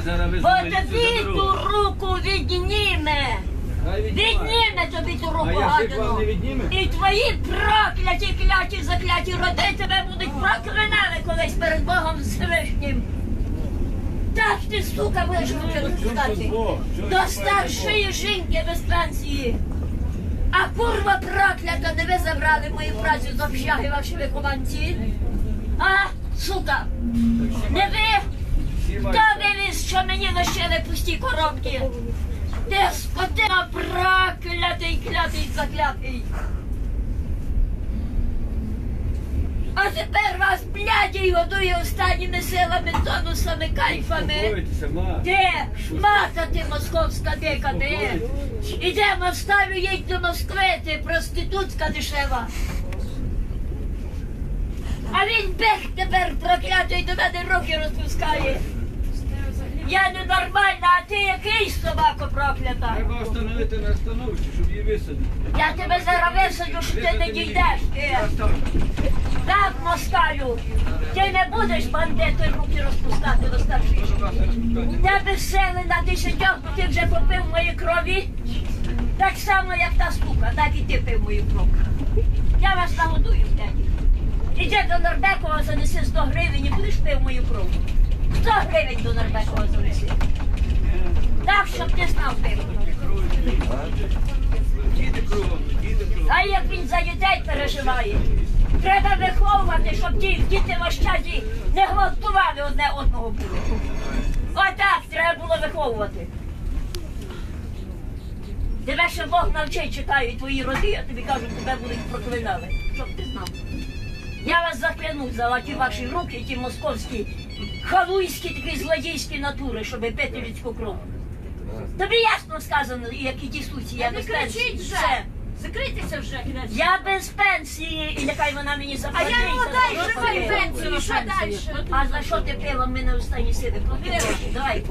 За ту руку відніме. Відніме тобі ту руку гадину. І твої прокляті, кляті, закляті роди тебе будуть проклинали колись перед Богом Всевишнім. Так ти, сука, будеш розпускати. До старшої жінки без пенсії. А курва проклята, не ви забрали мою працю з общаги ваші вихованці? А, сука, не ви? Хто що мені лишили пусті коробки? Ти скотина проклятий, клятий, заклятий. А тепер вас бляді годує останніми силами, тонусами, кайфами. Де? Мата ти московська дика, де? Ідемо, ставлю їдь до Москви, ти проститутка дешева. А він бех тепер проклятий до мене руки розпускає. Я ненормальна, а ти який собако проклята? Треба встановити на остановці, щоб її висадити. Я тебе зараз висаджу, що ти не дійдеш. Ти. Так, москалю, ти не будеш бандити руки розпускати до старших. У тебе сили на десятьох, бо ти вже попив мої крові. Так само, як та сука, так і ти пив мою кров. Я вас нагодую, дяді. Іди до Норбекова, занеси 100 гривень і будеш пив мою кров. 100 гривень до Норбекова занеси. Так, щоб ти знав. А як він за дітей переживає? Треба виховувати, щоб ті діти вощаді не гвалтували одне одного були. Отак треба було виховувати. Тебе ще Бог навчить, читаю твої роди, я тобі кажу, тебе будуть проклинали. Щоб ти знав. Я вас закляну за ті ваші руки, ті московські, халуйські такі злодійські натури, щоб пити людську кров. Тобі ясно сказано, які ті суці, я Не без пенсії. вже! Все. Закрийтеся вже. Я без пенсії, і нехай вона мені А я молода і за жива пенсію. що далі? А за що ти пила в мене останні сили? Давай.